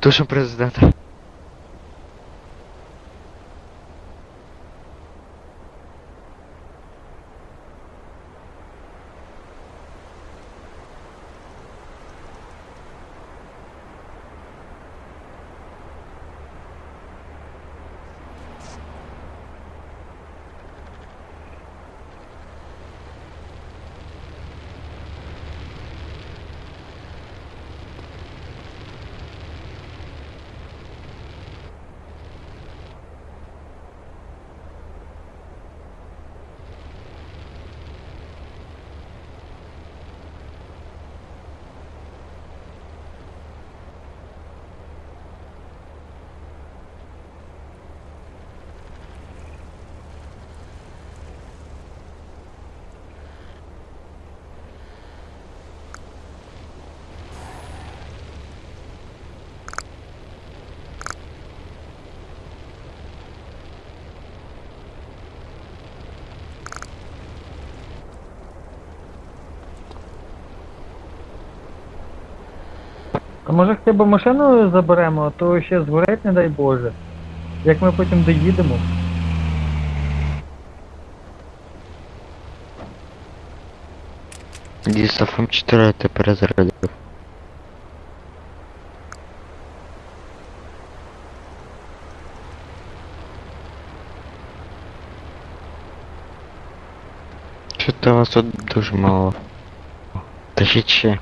Тушим президента. А може хоча б машину заберемо, а то ще згорить, не дай Боже. Як ми потім доїдемо? Дістав М4 ти перезарядив. Що-то вас тут дуже мало. Тащіть ще.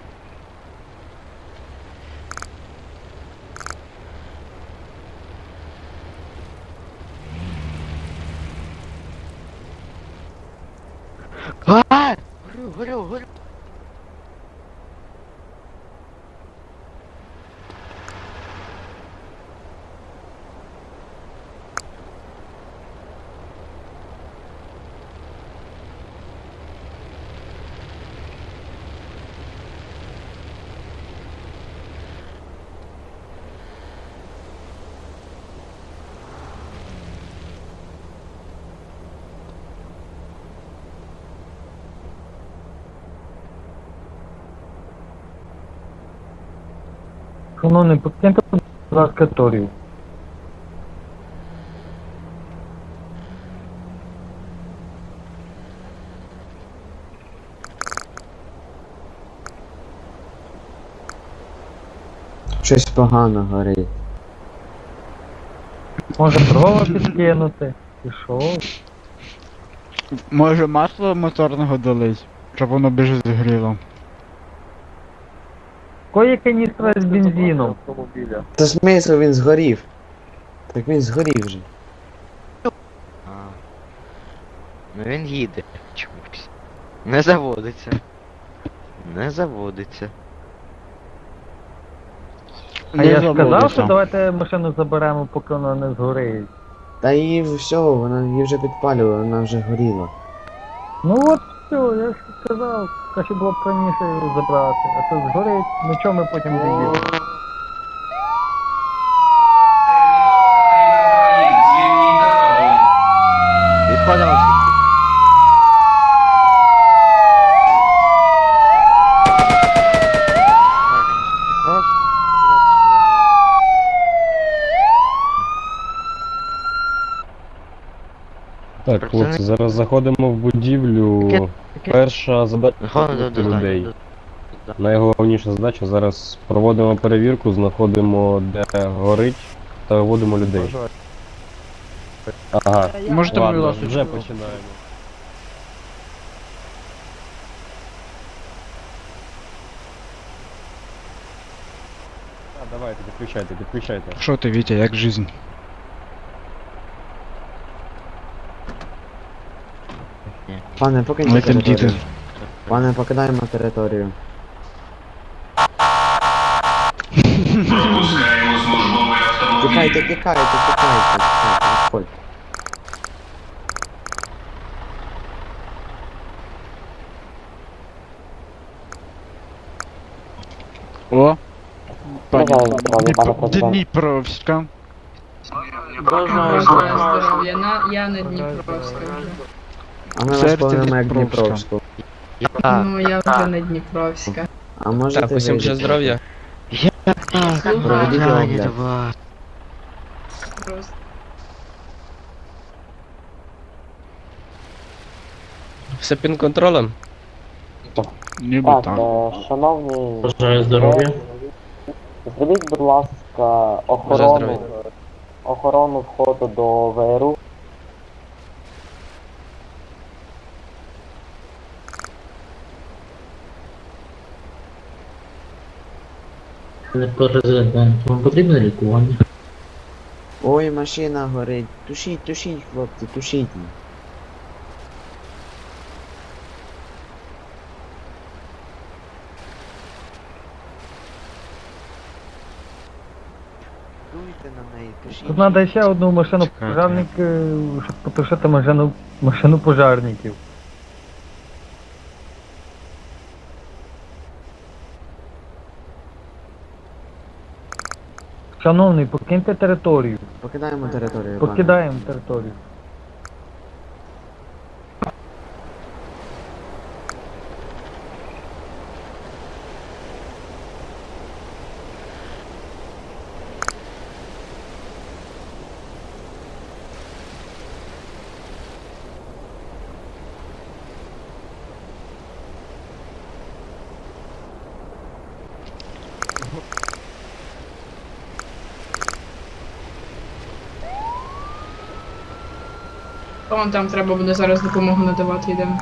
Шановний, покиньте, будь ласка, Торію. Щось погано горить. Може дрова підкинути? Пішов. Може масло моторного долить, щоб воно більше згріло. Кої каністра з бензином. Та смисл він згорів. Так він згорів вже. А. Ну він їде чомусь. Не заводиться. Не заводиться. А я ж сказав, що давайте машину заберемо, поки вона не згорить. Та її все, вона її вже підпалювала, вона вже горіла. Ну от все, я ж сказав, краще було б раніше його забрати, а то згорить, ну чому ми потім доїдемо? Відходимо всі. Так, хлопці, зараз заходимо в будівлю. Перша задача людей. Найголовніша задача зараз проводимо перевірку, знаходимо де горить та виводимо людей. Ага, Можете, будь ладно, ласка, вже починаємо. А, давайте, підключайте, підключайте. Що ти, Вітя, як жизнь? Пане, покиньте Ми там територію. діти. Пане, покидаємо територію. Пропускаємо службовий автомобіль. Тікайте, тікайте, тікайте. О! Пані Дніпро- Дніпровська. Бажаю здоров'я. На, я не Дніпровська вже. А ми вас Серце як Дніпровську. Ну, я вже не Дніпровська. А можете Так, усім вийти? ще здоров'я. Проведіть зайнято огляд. Просто. Все під контролем? Ніби Так, так. е, шановні, Бажаю здоров'я. зробіть, будь ласка, Бажаю охорону, здоров'я. охорону входу до ВРУ. Президент, вам потрібне лікування? Ой, машина горить. Тушіть, тушіть, хлопці, тушіть. Дуйте на неї, тушіть. Тут треба ще одну машину Чекайте. пожарник, е, щоб потушити машину, машину пожарників. Шановний, покиньте територію. Покидаємо територію. пане. Покидаємо територію. Вон там треба буде зараз допомогу надавати, йдемо.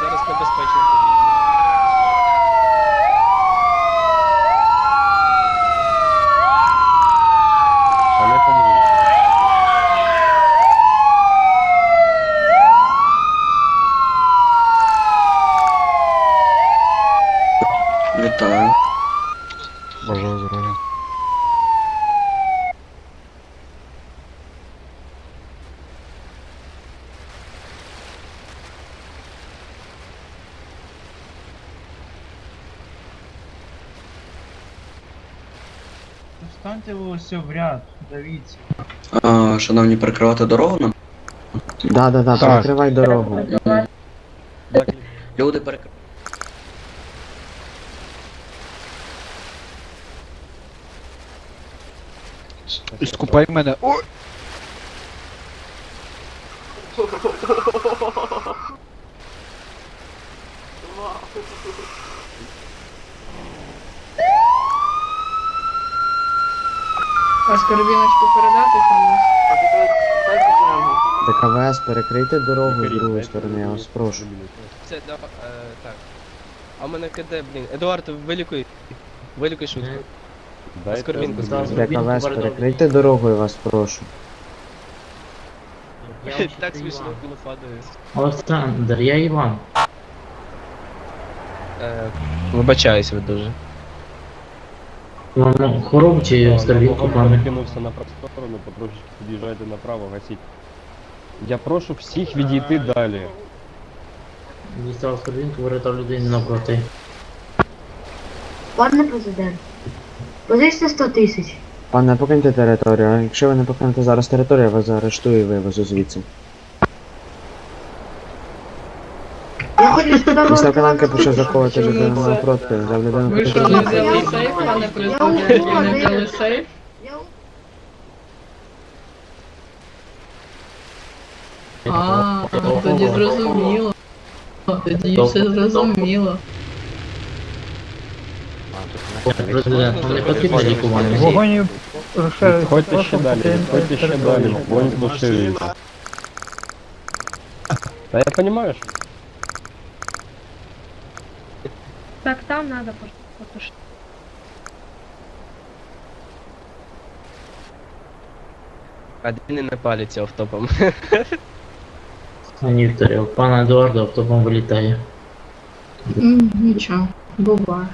Зараз небезпечно. А не помру. Вітаю. Бажаю здоров'я. Станьте ви ось в ряд, дивіться. А, шановні, перекривати дорогу нам? Да, да, да, Так. перекривай дорогу. Люди перекривають. Скупай мене. Ой! А скорбіночку передати комусь? ДКВС, перекрийте дорогу з другої сторони, я вас прошу. Це, да, е, так. А в мене КД, блін. Едуард, вилікуй. Вилікуй швидко. Скорбінку ДКВС, перекрийте дорогу, я вас прошу. Так смішно було падає. Олександр, я Іван. Е, Вибачаюсь ви дуже. Вам хвороб чи скарбінку пане? Перекинувся на праву сторону, потрошечки під'їжджайте направо, гасіть. Я прошу всіх відійти далі. Дістав скарбінку, вирятав людину навпроти. Пане президент, позичте 100 тисяч. Пане, покиньте територію, а якщо ви не покинете зараз територію, я вас заарештую і вивезу звідси. Я хочу сказати... Після кананки почав заховувати Чому людину це? навпроти, взяв людину Ви що, проти не взяли сейф, пане президент? Ви не взяли сейф? А, тоді зрозуміло. Тоді все зрозуміло. Президент, вам не потрібне лікування? Вогонь Вогонь Відходьте ще далі, відходьте ще далі, вогонь поширюється. Та я розумію, що Так там надо потушить. один не палиться автопом. Пані Вікторія, пана Едуарда автопом вилітає. М, Нічого, буває.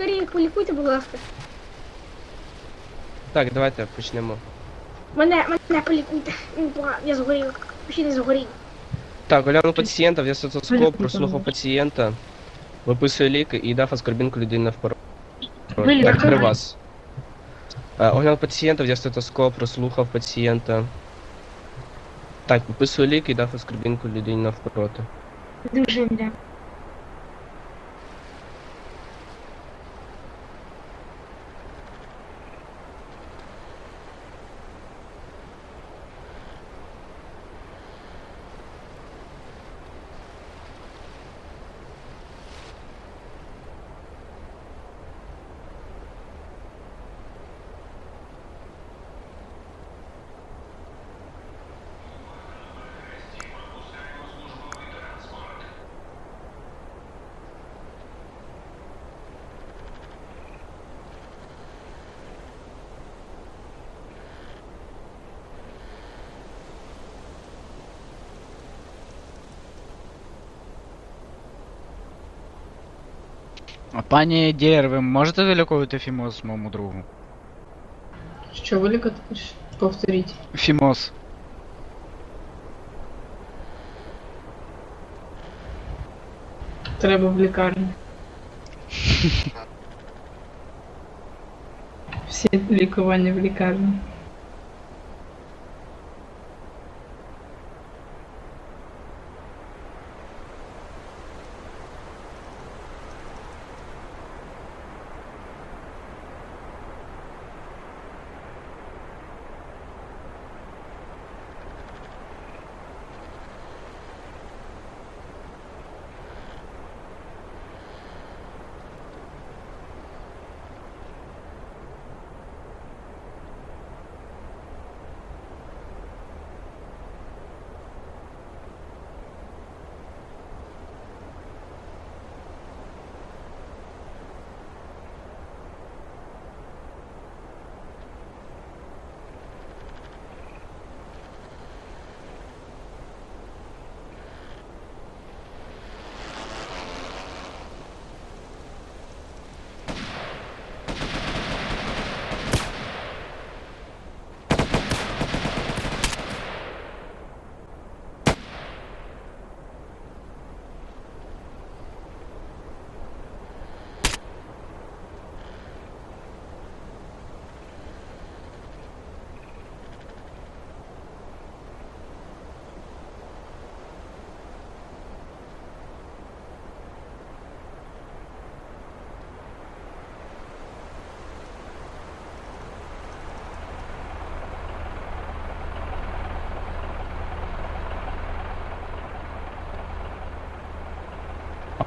Лікарі, полікуйте, будь ласка. Так, давайте почнемо. Мене, мене полікуйте. Я згорів. Ще не згорів. Так, оглянув пацієнта, взяв стетоскоп, прослухав пацієнта, виписує ліки і дав аскорбінку людині навпроти. Так, при вас. Е, Оглянув пацієнта, взяв стетоскоп, прослухав пацієнта. Так, виписує ліки і дав аскорбінку людині навпроти. Дуже дякую. А пані Дєр, ви можете вилікувати фімоз моєму другу? Що вилікати? Ш- Повторіть. Фімоз. Треба в лікарню. Всі лікування в лікарні.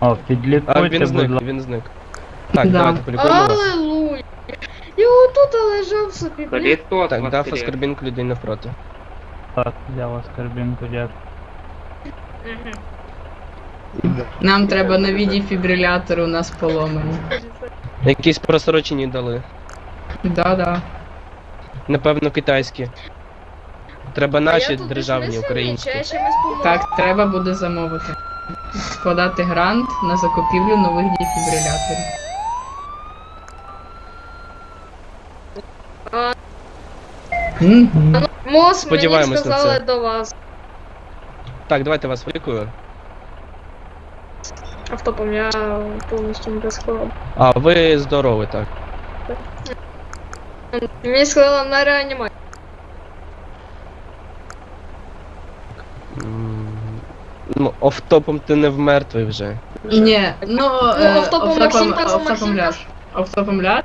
А підлікуйте, він будь зник, ласка. він зник. Так, Да. давайте полікуємо вас. Аллилуйя. Я отут лежав собі, блін. Так, дав аскорбінку людині навпроти. Я вас карбінку дякую. Нам треба нові дефібрилятори, у нас поломані. Якісь просрочені дали. Да-да. Напевно, китайські. Треба наші державні, українські. Так, треба буде замовити. Подати грант на закупівлю нових дефібриляторів. Мгм. Мос мені Сподіваємось на сказали це. до вас. Так, давайте вас вилікую. Автопом я повністю не розклав. А, ви здорові, так. Мені сказали на реанімацію. М, Ну, офтопом ти не вмертвий вже. Ні, ну, е, автопом офтопом- Максим та офтопом Максим ляж. Офтопом ляж.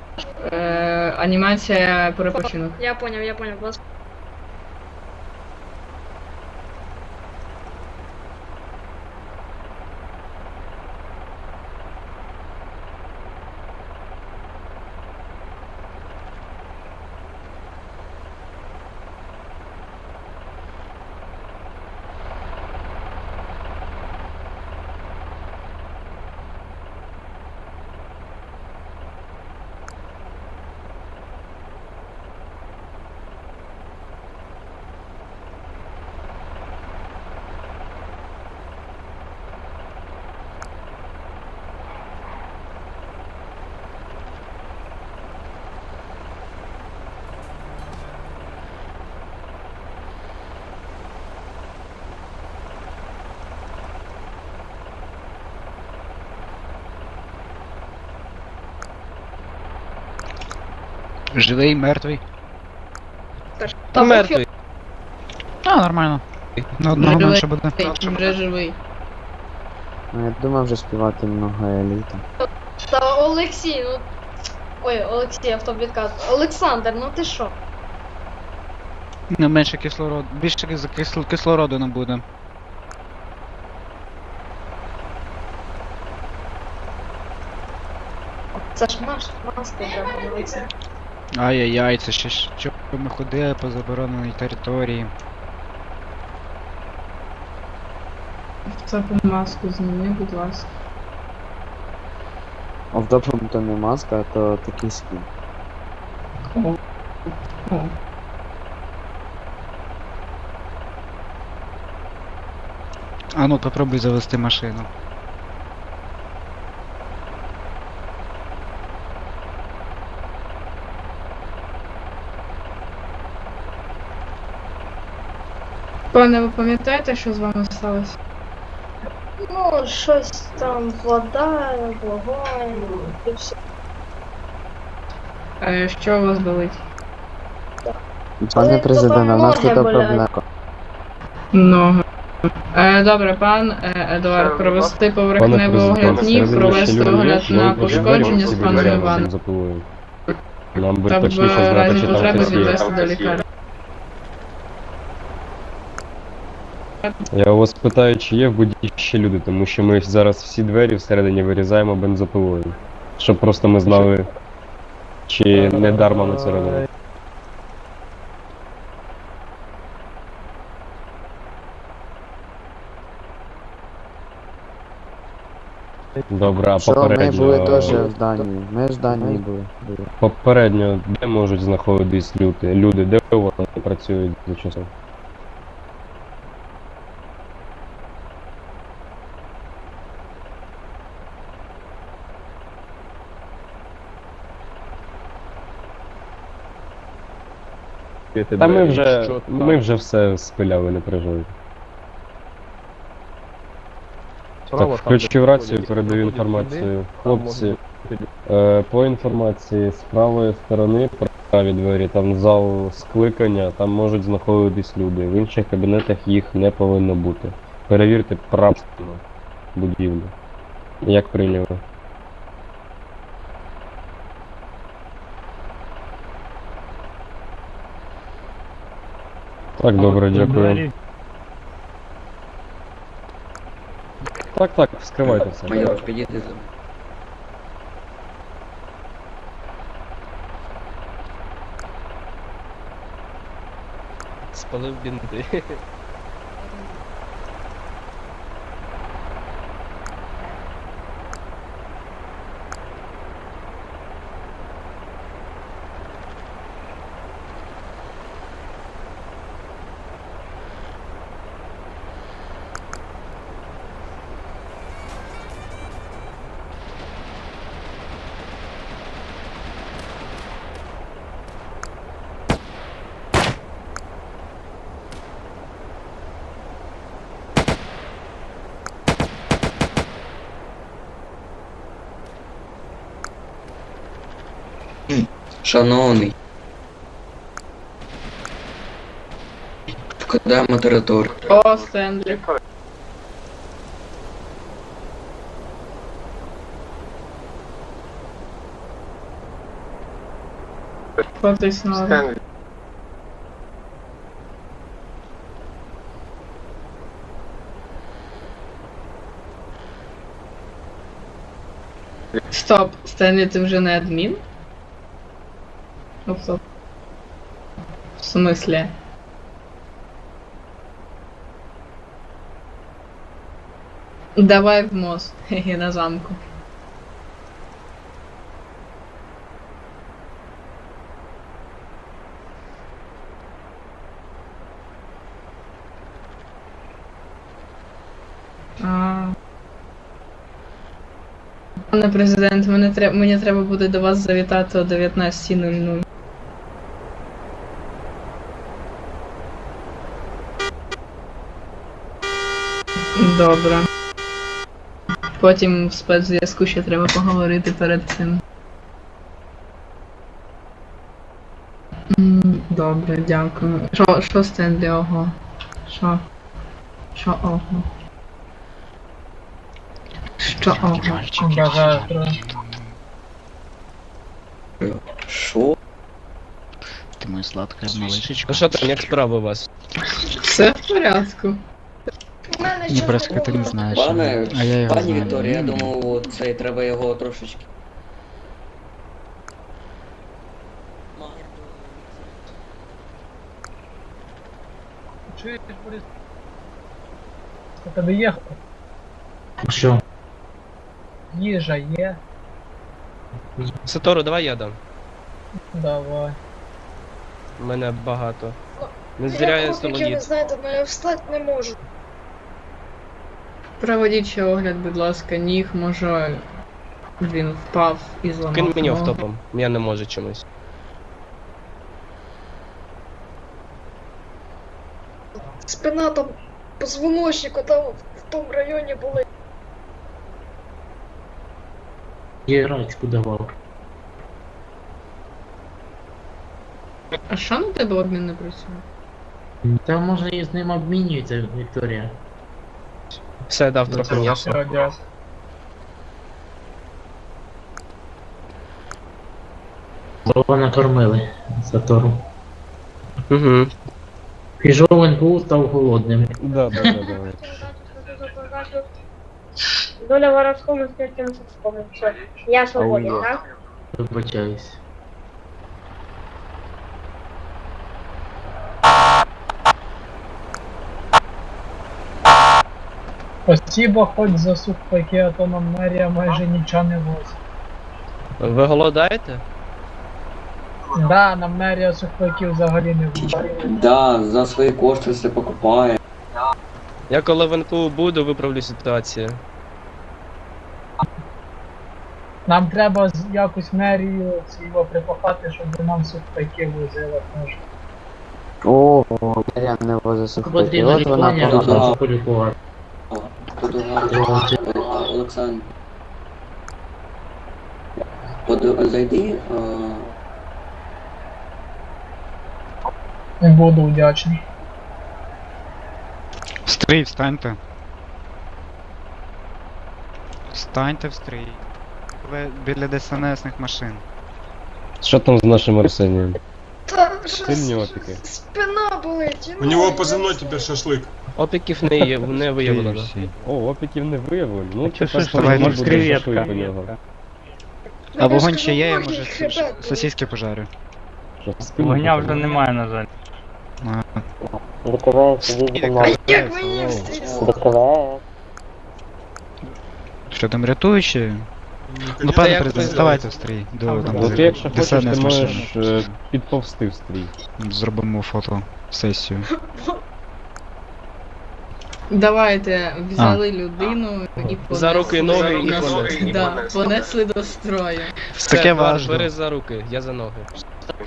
Е, анімація перепочинок. Я поняв, я поняв, вас. Живий, мертвий. Та мертвий. А, нормально. На одного Живий. менше буде. Вже живий. Ну, я думав вже співати много еліта. Та Олексій, ну. Ой, Олексій, авто відказ. Олександр, ну ти що? Не менше кислороду. Більше кис- кисл- кислороду не буде. Це ж наш маска треба дивитися. Ай-яй-яй, це ще що ми ходили по забороненій території. Це маску зніми, будь ласка. Овдовго то не маска, а то такий скін. О. О. А ну попробуй завести машину. Пане, ви пам'ятаєте, що з вами сталося? Ну, щось там вода, вогонь, і все. Е, що у вас болить? Пане Це президент, у нас тут проблема. Ноги. Е, добре, пан е, Едуард, провести поверхневий огляд ніг, провести огляд на пошкодження з паном Іваном. Нам Та в точніше знати, разі чи там потреби хтось є. відвести до лікарні. Я у вас питаю, чи є в будівлі ще люди, тому що ми зараз всі двері всередині вирізаємо бензопилою. Щоб просто ми знали, чи не дарма ми це робимо. Добре, а Що ми попередньо. були теж в Данії. Ми ж в Данії були. Попередньо, де можуть знаходитись люди? Люди, де вони працюють за часом? Та ми вже, ми вже все спиляли, не переживайте. Так, включив рацію, передаю інформацію. Хлопці, е, по інформації з правої сторони, праві двері, там зал скликання, там можуть знаходитись люди. В інших кабінетах їх не повинно бути. Перевірте правильно будівлю. Як прийняли? Так, добре, дякую. Двері. Так, так, вскривайте все. Майор, підійди. Спалив бінти. Шановний. Вкидаємо територію. О, Стенлі. Потиснули. Стоп, Стенлі, ти вже не адмін? Ну. В смислі? Давай в мост, хе-хе, на замку. Пане президент, мене треба, мені треба буде до вас завітати о 19.00. Добре. Потім в спецзв'язку ще треба поговорити перед цим. Добре, дякую. Що, що стенди ого? Що? Що ого? Що ого? Здоров'я. Що? Ти моя сладка малышечка. Ну що там, як справи у вас? Все в порядку. Мене Ну, ти не знаєш. Пане, а я його пані знаю. Вікторія, я думав, це треба його трошечки. Чуєш, Борис? У тебе є Що? їжа є? Сатору, давай я дам. Давай. У мене багато. Не Я зря я копіків, ви солоїд. знаєте, але я встати не можу. Проведіть ще огляд, будь ласка, ніг, може він впав і зламав. Кинь мені ногу. автопом. Я не можу чомусь. Спина там позвоночнику там в тому районі були. Я рачку давав. А що на тебе обмін не працює? Та може і з ним обмінюється, Вікторія. Все, дав трохи м'яса. Дрова накормили Сатору. Угу. Пішов НПУ, став голодним. Да, да, да, да. Доля воровському смертному сільському. Все, я свободен, так? Вибачаюсь. Спасибо хоч за сухпайки, а то нам мерія майже нічого не возить. Ви голодаєте? Да, нам мерія сухпайків взагалі не возить. Да, за свої кошти все покупає. Я коли в НПУ буду, виправлю ситуацію. Нам треба з- якось мерію його припахати, щоб нам сухпайки возила теж. О, я не возу сухпайки. От вона лікування, полікувати. Олександр. Поду, зайди, а, Не буду вдячний. Стрій, встаньте. Встаньте в стрій. Ви біля ДСНСних машин. Що там з нашим Арсенієм? Та щось Сильні опіки. спина болить. У него позывной теперь шашлык. Опіків не, є- не виявлено. О, опіків не виявлено. Ну, Чи що ж давай, ну, креветка? А вогонь ще є, я може сосиски пожарю. Вогня вже немає, на жаль. А, ДКВС, сидіть мною. Як мені. Що там рятуючі? Ну, пане як президент, ви- ставайте в стрій. До там Ну, ти якщо хочеш, ти можеш е, підповзти в стрій. Зробимо фото сесію. Давайте взяли людину і понесли. За руки, ноги і понесли. Да, понесли до строю. Все, Таке Едуард, важно. Бери за руки, я за ноги.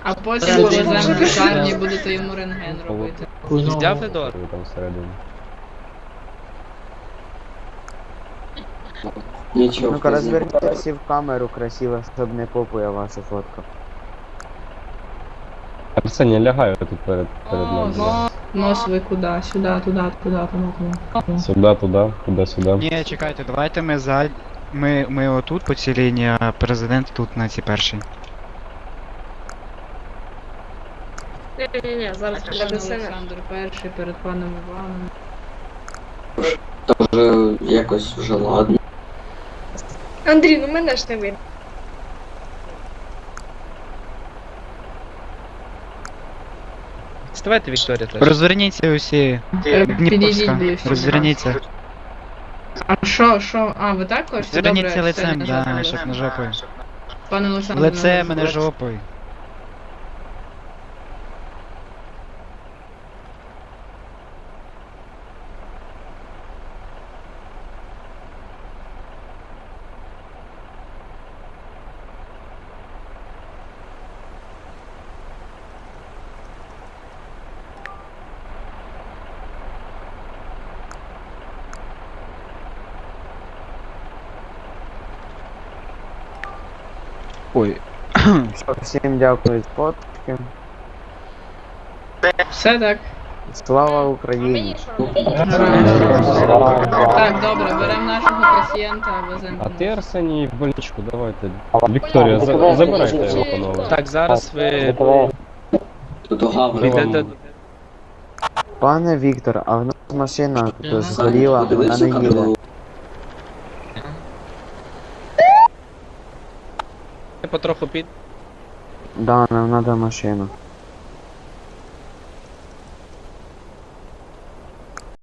А потім повеземо в лікарню і будете йому рентген робити. Взяв Едуард? нічого. Ну-ка не в камеру красиво, щоб не попує ваша фотка. Арсеній, лягаю тут перед, О, нос, нос ви куди? Сюди, туди, туди, туди, туди. Сюди, туди, туди, сюди. Ні, чекайте, давайте ми за. Ми, ми отут по цій лінії, а президент тут на цій першій. Ні-ні-ні, зараз ДСНС. Олександр перший перед паном Іваном. Та вже якось вже ладно. Андрій, ну мене ж не видно. Ставайте, Вікторія, теж. Розверніться усі. Е, Підійдіть Дніпровська. ближче. Розверніться. А що, що? А, ви так хочете? Розверніться Добре, лицем, все, да, щоб не жопою. Пане Олександр, Лице ну, мене жопою. Ой. Всім дякую за фотки. Все так. Слава Україні! Так, добре, беремо нашого пацієнта, веземо. А ти Арсеній в больничку, давайте. Вікторія, за- забирайте його, панове. Так, зараз ви. Йдете Пане Віктор, а в нас машина згоріла, вона не їде. Потроху під. Да, нам треба машину.